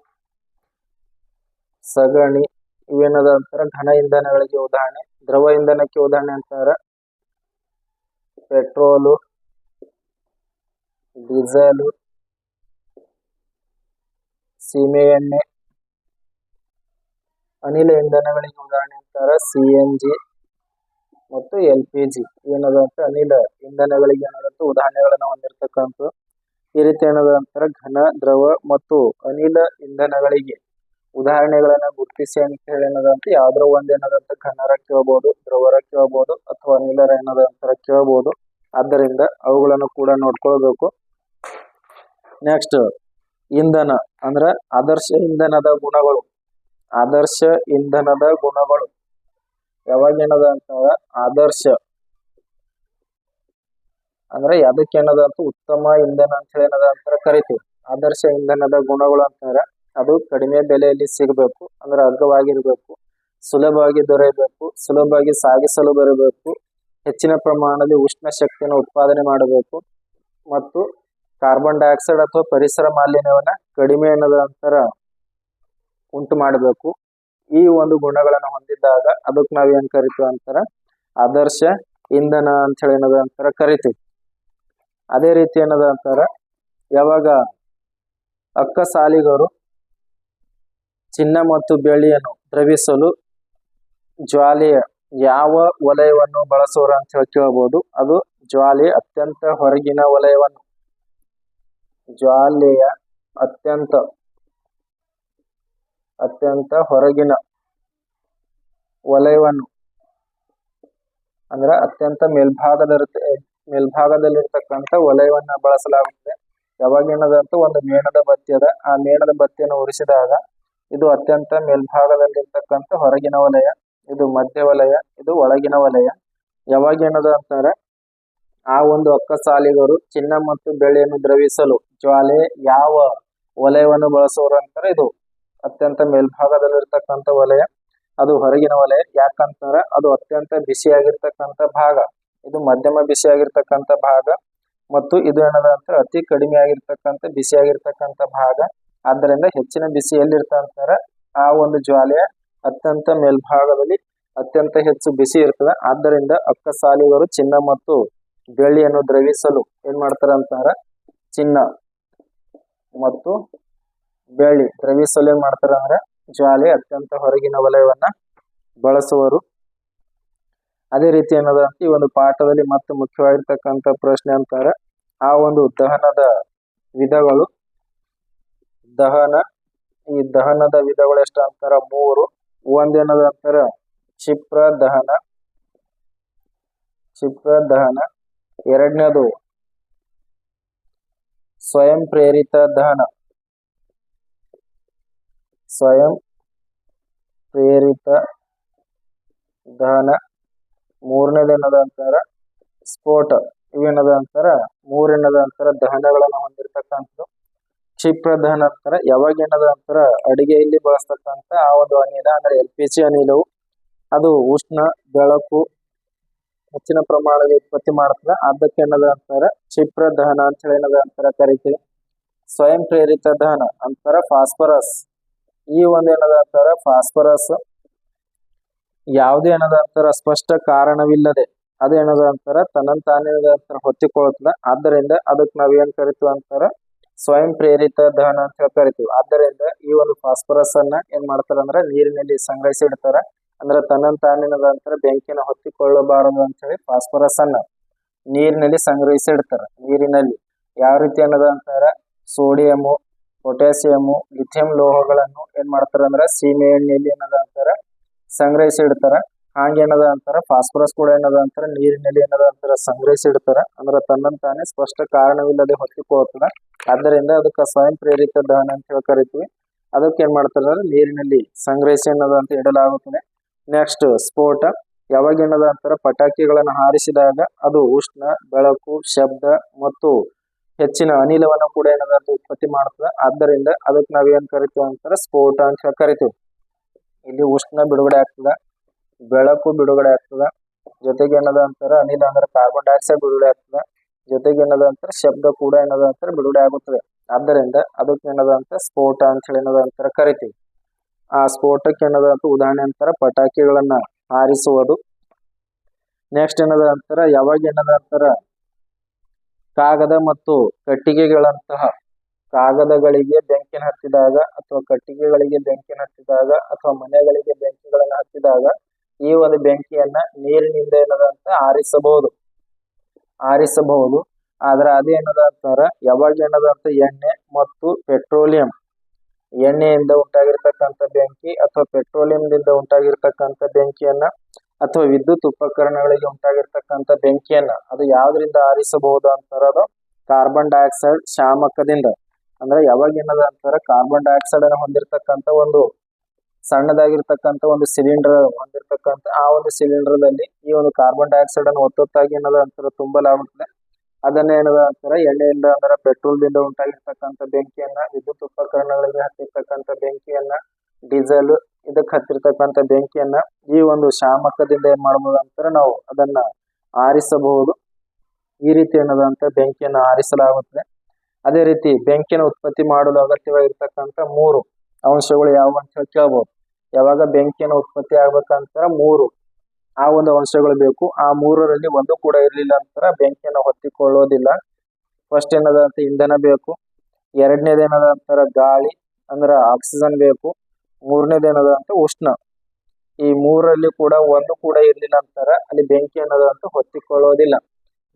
ಸಗಣಿ. ಇವೇನದ ಅಂತಾರ? ಘನ ಇಂಧನಗಳಿಗೆ ಉದಾಹರಣೆ. ದ್ರವ ಇಂಧನಕ್ಕೆ ಉದಾಹರಣೆ ಅಂತಾರ. ಪೆಟ್ರೋಲು, ಡೀಸೆಲು, ಸೀಮೆ ಎಣ್ಣೆ, ಅನಿಲ ಇಂಧನಗಳಿಗೆ ಉದಾಹರಣೆ ಅಂತಾರ. ಸಿ ಎನ್ ಜಿ ಮತ್ತು ಎಲ್ ಪಿ ಜಿ ಏನದ ಅಂತ ಅನಿಲ ಇಂಧನಗಳಿಗೆ ಏನದಂತ ಉದಾಹರಣೆಗಳನ್ನ ಹೊಂದಿರತಕ್ಕಂಥ ಈ ರೀತಿ ಏನದ ಘನ, ದ್ರವ ಮತ್ತು ಅನಿಲ ಇಂಧನಗಳಿಗೆ. ಉದಾಹರಣೆಗಳನ್ನ ಗುರುತಿಸಿ ಅಂತ ಹೇಳಿ ಏನದ ಅಂತ ಯಾವ್ದ್ರ ಒಂದ್ ಏನದಂತ ಘನರ ಕೇಳಬಹುದು ದ್ರವರ ಕೇಳಬಹುದು ಅಥವಾ ಅನಿಲರ ಅಂತಾರ ಕೇಳಬಹುದು ಆದ್ದರಿಂದ ಅವುಗಳನ್ನು ಕೂಡ ನೋಡ್ಕೊಳ್ಬೇಕು. ನೆಕ್ಸ್ಟ್ ಇಂಧನ ಅಂದ್ರ ಆದರ್ಶ ಇಂಧನದ ಗುಣಗಳು. ಆದರ್ಶ ಇಂಧನದ ಗುಣಗಳು. ಯಾವಾಗ ಏನದ ಅಂತಂದ್ರೆ ಆದರ್ಶ. ಅಂದ್ರೆ ಅದಕ್ಕೆ ಏನದ ಅಂತ ಉತ್ತಮ ಇಂಧನ ಅಂತ ಹೇಳಿ ಏನದ ಅಂತ ಕರಿತೀವಿ. ಆದರ್ಶ ಇಂಧನದ ಗುಣಗಳು ಅಂತಾರ ಅದು ಕಡಿಮೆ ಬೆಲೆಯಲ್ಲಿ ಸಿಗಬೇಕು, ಅಂದ್ರೆ ಅಗ್ಗವಾಗಿರಬೇಕು, ಸುಲಭವಾಗಿ ದೊರೆಯಬೇಕು, ಸುಲಭವಾಗಿ ಸಾಗಿಸಲು ಬರಬೇಕು, ಹೆಚ್ಚಿನ ಪ್ರಮಾಣದಲ್ಲಿ ಉಷ್ಣ ಶಕ್ತಿಯನ್ನು ಉತ್ಪಾದನೆ ಮಾಡಬೇಕು, ಮತ್ತು ಕಾರ್ಬನ್ ಡೈಆಕ್ಸೈಡ್ ಅಥವಾ ಪರಿಸರ ಮಾಲಿನ್ಯವನ್ನು ಕಡಿಮೆ ಅನ್ನೋದ ನಂತರ ಉಂಟು ಮಾಡಬೇಕು. ಈ ಒಂದು ಗುಣಗಳನ್ನು ಹೊಂದಿದ್ದಾಗ ಅದಕ್ಕೆ ನಾವು ಏನು ಕರಿತೀವಿ ಅಂತಾರ ಆದರ್ಶ ಇಂಧನ ಅಂತ ಹೇಳಿ ಏನದ ಅಂತಾರ ಕರಿತೀವಿ. ಅದೇ ರೀತಿ ಏನದ ಅಂತಾರ ಯಾವಾಗ ಅಕ್ಕಸಾಲಿಗರು ಚಿನ್ನ ಮತ್ತು ಬೆಳ್ಳಿಯನ್ನು ದ್ರವಿಸಲು ಜ್ವಾಲೆಯ ಯಾವ ವಲಯವನ್ನು ಬಳಸೋರ ಅಂತ ಹೇಳಿ ಕೇಳಬಹುದು ಅದು ಜ್ವಾಲೆ ಅತ್ಯಂತ ಹೊರಗಿನ ವಲಯವನ್ನು. ಜ್ವಾಲೆಯ ಅತ್ಯಂತ ಅತ್ಯಂತ ಹೊರಗಿನ ವಲಯವನ್ನು, ಅಂದ್ರೆ ಅತ್ಯಂತ ಮೇಲ್ಭಾಗದ ಮೇಲ್ಭಾಗದಲ್ಲಿರ್ತಕ್ಕಂಥ ವಲಯವನ್ನ ಬಳಸಲಾಗುತ್ತದೆ. ಯಾವಾಗ ಏನದಂತ ಒಂದು ಮೇಣದ ಬತ್ತಿ ಅದ ಆ ಮೇಣದ ಬತ್ತಿಯನ್ನು ಉರಿಸಿದಾಗ ಇದು ಅತ್ಯಂತ ಮೇಲ್ಭಾಗದಲ್ಲಿರ್ತಕ್ಕಂಥ ಹೊರಗಿನ ವಲಯ, ಇದು ಮಧ್ಯ ವಲಯ, ಇದು ಒಳಗಿನ ವಲಯ. ಯಾವಾಗ ಏನದ ಅಂತಾರೆ? ಆ ಒಂದು ಅಕ್ಕಸಾಲಿಗರು ಚಿನ್ನ ಮತ್ತು ಬೆಳ್ಳಿಯನ್ನು ದ್ರವಿಸಲು ಜ್ವಾಲೆ ಯಾವ ವಲಯವನ್ನು ಬಳಸುವರು ಅಂತಾರೆ? ಇದು ಅತ್ಯಂತ ಮೇಲ್ಭಾಗದಲ್ಲಿರ್ತಕ್ಕಂಥ ವಲಯ. ಅದು ಹೊರಗಿನ ವಲಯ. ಯಾಕಂತಾರೆ? ಅದು ಅತ್ಯಂತ ಬಿಸಿಯಾಗಿರ್ತಕ್ಕಂಥ ಭಾಗ. ಇದು ಮಧ್ಯಮ ಬಿಸಿಯಾಗಿರ್ತಕ್ಕಂಥ ಭಾಗ. ಮತ್ತು ಇದು ಏನದ ಅಂತ ಅತಿ ಕಡಿಮೆ ಆಗಿರ್ತಕ್ಕಂಥ ಬಿಸಿಯಾಗಿರ್ತಕ್ಕಂಥ ಭಾಗ. ಆದ್ದರಿಂದ ಹೆಚ್ಚಿನ ಬಿಸಿ ಎಲ್ಲಿರ್ತಾರೆ ಆ ಒಂದು ಜ್ವಾಲೆಯ ಅತ್ಯಂತ ಮೇಲ್ಭಾಗದಲ್ಲಿ ಅತ್ಯಂತ ಹೆಚ್ಚು ಬಿಸಿ ಇರ್ತದೆ. ಆದ್ದರಿಂದ ಅಕ್ಕಸಾಲಿಗರು ಚಿನ್ನ ಮತ್ತು ಬೆಳ್ಳಿಯನ್ನು ದ್ರವಿಸಲು ಏನ್ ಮಾಡ್ತಾರ ಅಂತಾರ? ಚಿನ್ನ ಮತ್ತು ಬೆಳ್ಳಿ ದ್ರವಿಸಲು ಏನ್ ಮಾಡ್ತಾರ ಅಂದ್ರೆ ಜ್ವಾಲೆ ಅತ್ಯಂತ ಹೊರಗಿನ ವಲಯವನ್ನ ಬಳಸುವರು. ಅದೇ ರೀತಿ ಏನದ ಈ ಒಂದು ಪಾಠದಲ್ಲಿ ಮತ್ತೆ ಮುಖ್ಯವಾಗಿರ್ತಕ್ಕಂಥ ಪ್ರಶ್ನೆ ಅಂತಾರೆ, ಆ ಒಂದು ದಹನದ ವಿಧಗಳು ದಹನ. ಈ ದಹನದ ವಿಧಗಳು ಎಷ್ಟು ಅಂತಾರ? ಮೂರು. ಒಂದೇನದ ಅಂತಾರ? ಕ್ಷಿಪ್ರ ದಹನ. ಕ್ಷಿಪ್ರ ದಹನ. ಎರಡನೇದು ಸ್ವಯಂ ಪ್ರೇರಿತ ದಹನ. ಸ್ವಯಂ ಪ್ರೇರಿತ ದಹನ. ಮೂರನೇದೇನದ ಅಂತಾರ? ಸ್ಫೋಟ. ಇವೇನದ ಅಂತಾರ? ಮೂರೇನದ ಅಂತಾರ? ದಹನಗಳನ್ನು ಹೊಂದಿರತಕ್ಕಂಥದ್ದು. ಕ್ಷಿಪ್ರ ದಹನ ಅಂತಾರ ಯಾವಾಗ ಏನದ ಅಂತಾರ ಅಡಿಗೆಯಲ್ಲಿ ಬಳಸ್ತಕ್ಕಂತ ಆ ಒಂದು ಅನಿಲ, ಅಂದ್ರೆ ಎಲ್ ಪಿ ಜಿ ಅನಿಲವು, ಅದು ಉಷ್ಣ, ಬೆಳಕು, ಹೆಚ್ಚಿನ ಪ್ರಮಾಣದ ಉತ್ಪತ್ತಿ ಮಾಡ್ತದ. ಅದಕ್ಕೆ ಏನದ ಅಂತಾರ ಕ್ಷಿಪ್ರ ದಹನ ಅಂತ ಹೇಳಿ ಏನದ ಅಂತಾರ ಕರಿತೀವಿ. ಸ್ವಯಂ ಪ್ರೇರಿತ ದಹನ ಅಂತಾರ ಫಾಸ್ಫರಸ್. ಈ ಒಂದ್ ಏನದ ಅಂತಾರ ಫಾಸ್ಫರಸ್. ಯಾವುದೇ ಏನದ ಅಂತಾರ ಸ್ಪಷ್ಟ ಕಾರಣವಿಲ್ಲದೆ ಅದೇನದ ಅಂತಾರ ತನ್ನಂತಾನೇ ಅಂತಾರ ಹೊತ್ತಿಕೊಳ್ಳುತ್ತದ. ಆದ್ದರಿಂದ ಅದಕ್ಕೆ ನಾವ್ ಏನ್ ಕರಿತೀವಿ ಅಂತಾರ ಸ್ವಯಂ ಪ್ರೇರಿತ ದಹನ ಅಂತ ಹೇಳಿ ಕರಿತೀವಿ. ಆದ್ದರಿಂದ ಈ ಒಂದು ಫಾಸ್ಫರಸ್ ಅನ್ನ ಏನ್ ಮಾಡ್ತಾರ ಅಂದ್ರೆ ನೀರಿನಲ್ಲಿ ಸಂಗ್ರಹಿಸಿ ಇಡ್ತಾರ. ಅಂದ್ರ ತನ್ನಂತಾನೇನದ ಅಂತರ ಬೆಂಕಿನ ಹೊತ್ತಿಕೊಳ್ಳಬಾರದು ಅಂತ ಹೇಳಿ ಫಾಸ್ಫರಸ್ ಅನ್ನ ನೀರಿನಲ್ಲಿ ಸಂಗ್ರಹಿಸಿ ಇಡ್ತಾರ. ನೀರಿನಲ್ಲಿ ಯಾವ ರೀತಿ ಅನ್ನದ ಅಂತಾರ? ಸೋಡಿಯಮು ಪೊಟ್ಯಾಸಿಯಮು ಲಿಥಿಯಂ ಲೋಹಗಳನ್ನು ಏನ್ ಮಾಡ್ತಾರ ಅಂದ್ರ ಸೀಮೆ ಎಣ್ಣೆಯಲ್ಲಿ ಏನದ ಅಂತಾರ ಸಂಗ್ರಹಿಸಿ ಇಡ್ತಾರ. ಹಾಂಗ ಏನದ ಅಂತಾರ? ಫಾಸ್ಫರಸ್ ಕೂಡ ಏನದ ಅಂತಾರ? ನೀರಿನಲ್ಲಿ ಏನದ ಅಂತಾರ? ಸಂಗ್ರಹಿಸಿ ಇಡ್ತಾರ. ಅಂದ್ರ ತನ್ನಂತಾನೆ ಸ್ಪಷ್ಟ ಕಾರಣವಿಲ್ಲದೆ ಹೊತ್ತಿಕೊಳ್ಳುತ್ತದ ಆದ್ದರಿಂದ ಅದಕ್ಕೆ ಸ್ವಯಂ ಪ್ರೇರಿತ ದಹನ ಅಂತ ಹೇಳಿ ಕರಿತೀವಿ. ಅದಕ್ಕೆ ಏನ್ ಮಾಡ್ತಾರ ನೀರಿನಲ್ಲಿ ಸಂಗ್ರಹಿಸಿ ಏನದ ಅಂತ ಇಡಲಾಗುತ್ತದೆ. ನೆಕ್ಸ್ಟ್ ಸ್ಫೋಟ. ಯಾವಾಗ ಏನದ ಅಂತಾರ? ಪಟಾಕಿಗಳನ್ನು ಹಾರಿಸಿದಾಗ ಅದು ಉಷ್ಣ, ಬೆಳಕು, ಶಬ್ದ ಮತ್ತು ಹೆಚ್ಚಿನ ಅನಿಲವನ್ನು ಕೂಡ ಏನದ ಅಂತ ಉತ್ಪತ್ತಿ ಮಾಡ್ತದೆ. ಆದ್ದರಿಂದ ಅದಕ್ಕೆ ನಾವೇನ್ ಕರಿತೀವಿ ಅಂತಾರ? ಸ್ಫೋಟ ಅಂತ ಹೇಳಿ ಕರಿತೀವಿ. ಇಲ್ಲಿ ಉಷ್ಣ ಬಿಡುಗಡೆ ಆಗ್ತದ. ಬೆಳಕು ಬಿಡುಗಡೆ ಆಗ್ತದ. ಜೊತೆಗೆ ಏನದ ಅಂತಾರ, ಅನಿಲ ಅಂದ್ರೆ ಕಾರ್ಬನ್ ಡೈಆಕ್ಸೈಡ್ ಬಿಡುಗಡೆ ಆಗ್ತದ. ಜೊತೆಗೆ ಏನದ ಅಂತಾರ, ಶಬ್ದ ಕೂಡ ಏನದ ಅಂತಾರ ಬಿಡುಗಡೆ ಆಗುತ್ತದೆ. ಆದ್ದರಿಂದ ಅದಕ್ಕೆ ಏನದ ಅಂತ ಸ್ಫೋಟ ಅಂತ ಹೇಳಿ ಏನದ ಅಂತಾರ ಕರಿತೀವಿ. ಆ ಸ್ಫೋಟಕ್ಕೆ ಏನದ ಅಂತ ಉದಾಹರಣೆ ಅಂತಾರ, ಪಟಾಕಿಗಳನ್ನ ಹಾರಿಸುವುದು. ನೆಕ್ಸ್ಟ್ ಏನದ ಅಂತಾರ, ಯಾವಾಗ ಏನದ ಅಂತಾರ, ಕಾಗದ ಮತ್ತು ಕಟ್ಟಿಗೆಗಳಂತಹ ಕಾಗದಗಳಿಗೆ ಬೆಂಕಿನ ಹತ್ತಿದಾಗ ಅಥವಾ ಕಟ್ಟಿಗೆಗಳಿಗೆ ಬೆಂಕಿನ ಹತ್ತಿದಾಗ ಅಥವಾ ಮನೆಗಳಿಗೆ ಬೆಂಕಿಗಳನ್ನ ಹತ್ತಿದಾಗ ಈ ಒಂದು ಬೆಂಕಿಯನ್ನ ನೀರಿನಿಂದ ಏನದ ಅಂತ ಆರಿಸಬಹುದು. ಆರಿಸಬಹುದು. ಆದ್ರೆ ಅದೇನದ ಅಂತಾರ ಯಾವಾಗ ಏನದ ಅಂತ ಎಣ್ಣೆ ಮತ್ತು ಪೆಟ್ರೋಲಿಯಂ. ಎಣ್ಣೆಯಿಂದ ಉಂಟಾಗಿರ್ತಕ್ಕಂಥ ಬೆಂಕಿ ಅಥವಾ ಪೆಟ್ರೋಲಿಯಂದಿಂದ ಉಂಟಾಗಿರ್ತಕ್ಕಂಥ ಬೆಂಕಿಯನ್ನ ಅಥವಾ ವಿದ್ಯುತ್ ಉಪಕರಣಗಳಿಗೆ ಉಂಟಾಗಿರ್ತಕ್ಕಂಥ ಬೆಂಕಿಯನ್ನ ಅದು ಯಾವ್ದ್ರಿಂದ ಆರಿಸಬಹುದು ಅಂತಾರದು ಕಾರ್ಬನ್ ಡೈಆಕ್ಸೈಡ್ ಶಾಮಕದಿಂದ. ಅಂದ್ರೆ ಯಾವಾಗ ಏನದ ಅಂತಾರ ಕಾರ್ಬನ್ ಡೈಆಕ್ಸೈಡ್ ಅನ್ನು ಹೊಂದಿರತಕ್ಕಂಥ ಒಂದು ಸಣ್ಣದಾಗಿರ್ತಕ್ಕಂಥ ಒಂದು ಸಿಲಿಂಡರ್ ಹೊಂದಿರತಕ್ಕಂತ ಆ ಒಂದು ಸಿಲಿಂಡರ್ ದಲ್ಲಿ ಈ ಒಂದು ಕಾರ್ಬನ್ ಡೈಆಕ್ಸೈಡ್ ಅನ್ನು ಒತ್ತೊತ್ತಾಗಿ ಏನದ ಅಂತಾರ ತುಂಬಲಾಗುತ್ತದೆ ಅದನ್ನ ಏನದ ಅಂತಾರ ಎಣ್ಣೆಯಿಂದ ಅಂದ್ರೆ ಪೆಟ್ರೋಲ್ದಿಂದ ಉಂಟಾಗಿರ್ತಕ್ಕಂಥ ಬೆಂಕಿಯನ್ನ, ವಿದ್ಯುತ್ ಉಪಕರಣಗಳಿಗೆ ಹತ್ತಿರ್ತಕ್ಕಂತ ಬೆಂಕಿಯನ್ನ ಡೀಸೆಲ್ ಇದಕ್ಕೆ ಹತ್ತಿರ್ತಕ್ಕಂಥ ಬೆಂಕಿಯನ್ನ ಈ ಒಂದು ಶಾಮಕದಿಂದ ಏನ್ ಮಾಡಬಹುದು ಅಂತಾರೆ ನಾವು ಅದನ್ನ ಆರಿಸಬಹುದು. ಈ ರೀತಿ ಏನದ ಅಂತ ಬೆಂಕಿಯನ್ನು ಆರಿಸಲಾಗುತ್ತದೆ. ಅದೇ ರೀತಿ ಬೆಂಕಿಯನ್ನು ಉತ್ಪತ್ತಿ ಮಾಡಲು ಅಗತ್ಯವಾಗಿರ್ತಕ್ಕಂಥ ಮೂರು ಅಂಶಗಳು ಯಾವ ಅಂತ ಹೇಳಿ ಕೇಳ್ಬೋದು. ಯಾವಾಗ ಬೆಂಕಿಯನ್ನು ಉತ್ಪತ್ತಿ ಆಗ್ಬೇಕಂತ ಮೂರು. ಆ ಒಂದು ಅಂಶಗಳು ಬೇಕು. ಆ ಮೂರರಲ್ಲಿ ಒಂದು ಕೂಡ ಇರಲಿಲ್ಲ ಅಂತಾರ ಬೆಂಕಿಯನ್ನು ಹೊತ್ತಿಕೊಳ್ಳೋದಿಲ್ಲ. ಫಸ್ಟ್ ಏನದ ಅಂತ ಇಂಧನ ಬೇಕು. ಎರಡನೇದು ಏನದ ಅಂತಾರ ಗಾಳಿ, ಅಂದ್ರ ಆಕ್ಸಿಜನ್ ಬೇಕು. ಮೂರನೇದು ಏನದ ಅಂತ ಉಷ್ಣ. ಈ ಮೂರಲ್ಲಿ ಕೂಡ ಒಂದು ಕೂಡ ಇರಲಿಲ್ಲ ಅಂತಾರ, ಅಲ್ಲಿ ಬೆಂಕಿ ಅನ್ನೋದ ಅಂತ ಹೊತ್ತಿಕೊಳ್ಳೋದಿಲ್ಲ.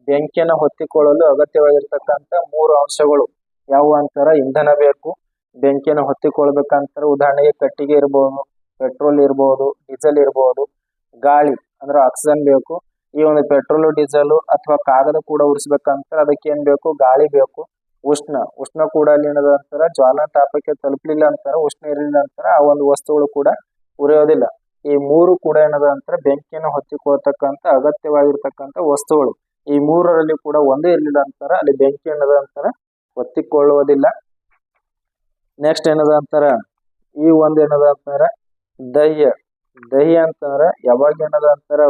ಬೆಂಕಿಯನ್ನು ಹೊತ್ತಿಕೊಳ್ಳಲು ಅಗತ್ಯವಾಗಿರ್ತಕ್ಕಂಥ ಮೂರು ಅಂಶಗಳು ಯಾವ ಅಂತಾರ? ಇಂಧನ ಬೇಕು, ಬೆಂಕಿಯನ್ನು ಹೊತ್ತಿಕೊಳ್ಬೇಕಂತಾರ ಉದಾಹರಣೆಗೆ ಕಟ್ಟಿಗೆ ಇರ್ಬೋದು ಪೆಟ್ರೋಲ್ ಇರ್ಬೋದು, ಡೀಸೆಲ್ ಇರ್ಬೋದು, ಗಾಳಿ ಅಂದ್ರೆ ಆಕ್ಸಿಜನ್ ಬೇಕು. ಈ ಒಂದು ಪೆಟ್ರೋಲ್, ಡೀಸೆಲ್ ಅಥವಾ ಕಾಗದ ಕೂಡ ಉರಿಸ್ಬೇಕಂತಾರೆ ಅದಕ್ಕೆ ಏನ್ ಬೇಕು? ಗಾಳಿ ಬೇಕು. ಉಷ್ಣ ಉಷ್ಣ ಕೂಡ ಅಲ್ಲಿ ಏನದ ಅಂತಾರ? ಜ್ವಾಲಾ ತಾಪಕ್ಕೆ ತಲುಪಲಿಲ್ಲ ಅಂತಾರ, ಉಷ್ಣ ಇರಲಿಲ್ಲ ಅಂತಾರ, ಆ ಒಂದು ವಸ್ತುಗಳು ಕೂಡ ಉರಿಯೋದಿಲ್ಲ. ಈ ಮೂರು ಕೂಡ ಏನದ ಅಂತಾರೆ? ಬೆಂಕಿಯನ್ನು ಹೊತ್ತಿಕೊಳ್ತಕ್ಕಂತ ಅಗತ್ಯವಾಗಿರ್ತಕ್ಕಂತ ವಸ್ತುಗಳು. ಈ ಮೂರರಲ್ಲಿ ಕೂಡ ಒಂದೇ ಇರಲಿಲ್ಲ ಅಂತಾರ, ಅಲ್ಲಿ ಬೆಂಕಿ ಏನದ ಅಂತಾರ? ಹೊತ್ತಿಕೊಳ್ಳುವುದಿಲ್ಲ. ನೆಕ್ಸ್ಟ್ ಏನದ ಅಂತಾರ? ಈ ಒಂದು ಏನದ ದಹ್ಯ. ದಹ್ಯ ಅಂತಂದ್ರೆ ಯಾವಾಗ ಏನದ ಅಂತಾರ,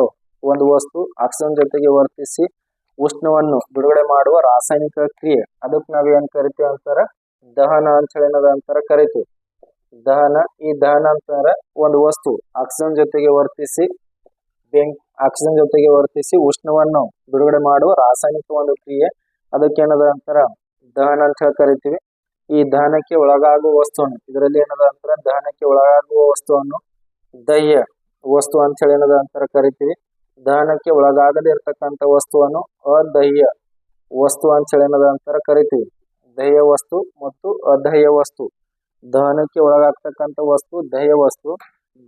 ಒಂದು ವಸ್ತು ಆಕ್ಸಿಜನ್ ಜೊತೆಗೆ ವರ್ತಿಸಿ ಉಷ್ಣವನ್ನು ಬಿಡುಗಡೆ ಮಾಡುವ ರಾಸಾಯನಿಕ ಕ್ರಿಯೆ. ಅದಕ್ಕೆ ನಾವ್ ಏನ್ ಕರಿತೀವಿ ಅಂತಾರ, ದಹನ ಅಂತ ಹೇಳಿ ಏನದ ಅಂತಾರ ಕರಿತೀವಿ. ದಹನ, ಈ ದಹನ ಅಂತಂದ್ರೆ ಒಂದು ವಸ್ತು ಆಕ್ಸಿಜನ್ ಜೊತೆಗೆ ವರ್ತಿಸಿ ಬೆಂಕಿ, ಆಕ್ಸಿಜನ್ ಜೊತೆಗೆ ವರ್ತಿಸಿ ಉಷ್ಣವನ್ನು ಬಿಡುಗಡೆ ಮಾಡುವ ರಾಸಾಯನಿಕ ಒಂದು ಕ್ರಿಯೆ. ಅದಕ್ಕೆ ಏನದ ಅಂತಾರ, ದಹನ ಅಂತ ಹೇಳಿ ಕರಿತೀವಿ. ಈ ದಹನಕ್ಕೆ ಒಳಗಾಗುವ ವಸ್ತುವನ್ನು, ಇದರಲ್ಲಿ ಏನದ ಅಂತಾರ ದಹನಕ್ಕೆ ಒಳಗಾಗುವ ವಸ್ತುವನ್ನು, ದಹ್ಯ ವಸ್ತು ಅಂತ ಹೇಳಿ ಏನದ ಅಂತಾರ ಕರಿತೀವಿ. ದಹನಕ್ಕೆ ಒಳಗಾಗದೇ ಇರತಕ್ಕಂಥ ವಸ್ತುವನ್ನು ಅದಹ್ಯ ವಸ್ತು ಅಂತ ಹೇಳಿ ಏನದ ಅಂತಾರ ಕರಿತೀವಿ. ದಹ್ಯ ವಸ್ತು ಮತ್ತು ಅದಹ್ಯ ವಸ್ತು. ದಹನಕ್ಕೆ ಒಳಗಾಗ್ತಕ್ಕಂತ ವಸ್ತು, ದಹ್ಯ ವಸ್ತು.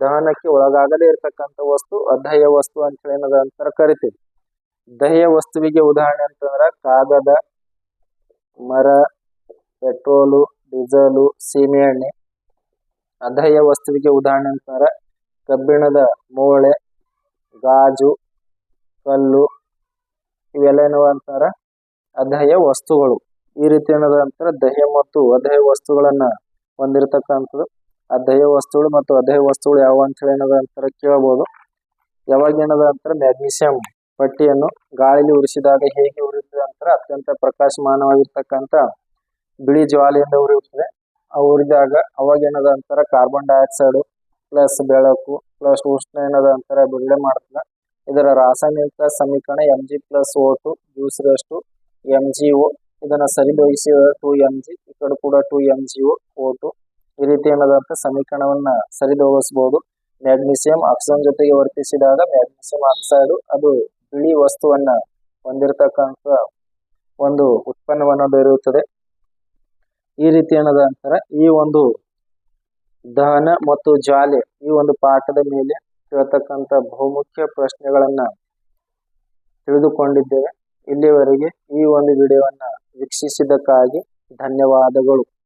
ದಹನಕ್ಕೆ ಒಳಗಾಗದೇ ಇರತಕ್ಕಂತ ವಸ್ತು ಅದಯ್ಯ ವಸ್ತು ಅಂತ ಹೇಳಿ ಏನದ ಅಂತಾರ ಕರಿತೀವಿ. ದಹ್ಯ ವಸ್ತುವಿಗೆ ಉದಾಹರಣೆ ಅಂತಂದ್ರ ಕಾಗದ, ಮರ ಪೆಟ್ರೋಲು, ಡೀಸೆಲು, ಸೀಮೆಎಣ್ಣೆ ಅದಹ್ಯ ವಸ್ತುವಿಗೆ ಉದಾಹರಣೆ ಅಂತಾರೆ. ಕಬ್ಬಿಣದ ಮೂಳೆ, ಗಾಜು, ಕಲ್ಲು, ಇವೆಲ್ಲ ಅಂತಾರ? ಅದಹ್ಯ ವಸ್ತುಗಳು. ಈ ರೀತಿ ಏನದ ಅಂತಾರ? ದಹ್ಯ ಮತ್ತು ಅದಹ್ಯ ವಸ್ತುಗಳನ್ನ ಹೊಂದಿರತಕ್ಕಂಥದ್ದು. ಅದಹ್ಯ ವಸ್ತುಗಳು ಮತ್ತು ಅದಹ್ಯ ವಸ್ತುಗಳು ಯಾವ ಅಂತ ಹೇಳಿ ಏನದ ಅಂತಾರ ಕೇಳಬಹುದು ಯಾವಾಗ ಏನದ ಅಂತಾರ? ಮ್ಯಾಗ್ನೀಷಿಯಂ ಪಟ್ಟಿಯನ್ನು ಗಾಳಿಲಿ ಉರಿಸಿದಾಗ ಹೇಗೆ ಉರಿಯುತ್ತದೆ ಅಂತಾರ? ಅತ್ಯಂತ ಪ್ರಕಾಶಮಾನವಾಗಿರ್ತಕ್ಕಂತ ಬಿಳಿ ಜ್ವಾಲೆಯಿಂದ ಉರಿಯುತ್ತದೆ. ಉರಿದಾಗ ಅವಾಗ ಏನದ ಅಂತಾರ? ಕಾರ್ಬನ್ ಡೈಆಕ್ಸೈಡ್ ಪ್ಲಸ್ ಬೆಳಕು ಪ್ಲಸ್ ಉಷ್ಣ ಏನದ ಅಂತಾರ? ಬಿಡುಗಡೆ ಮಾಡ್ತದ. ಇದರ ರಾಸಾಯನಿಕ ಸಮೀಕರಣ M G plus O two ಜ್ಯೂಸ್ರಷ್ಟು M G O ಇದನ್ನ ಸರಿದೂಗಿಸಿ ಟು ಎಂ ಜಿ ಈ ಕಡೆ ಕೂಡ two M G O O two ಈ ರೀತಿ ಏನದಂತ ಸಮೀಕರಣವನ್ನ ಸರಿದೂಗಿಸಬಹುದು. ಮ್ಯಾಗ್ನೀಸಿಯಂ ಆಕ್ಸಿಜನ್ ಜೊತೆಗೆ ವರ್ತಿಸಿದಾಗ ಮ್ಯಾಗ್ನೀಸಿಯಂ ಆಕ್ಸೈಡ್ ಅದು ಬಿಳಿ ವಸ್ತುವನ್ನ ಹೊಂದಿರತಕ್ಕಂತ ಒಂದು ಉತ್ಪನ್ನವನ್ನು ದೊರೆಯುತ್ತದೆ ಈ ರೀತಿ ಏನದ ಅಂತಾರ, ಈ ಒಂದು ದಹನ ಮತ್ತು ಜ್ವಾಲೆ ಈ ಒಂದು ಪಾಠದ ಮೇಲೆ ಕೇಳ್ತಕ್ಕಂತ ಬಹುಮುಖ್ಯ ಪ್ರಶ್ನೆಗಳನ್ನ ತಿಳಿದುಕೊಂಡಿದ್ದೇವೆ. ಇಲ್ಲಿಯವರೆಗೆ ಈ ಒಂದು ವಿಡಿಯೋವನ್ನ ವೀಕ್ಷಿಸಿದ್ದಕ್ಕಾಗಿ ಧನ್ಯವಾದಗಳು.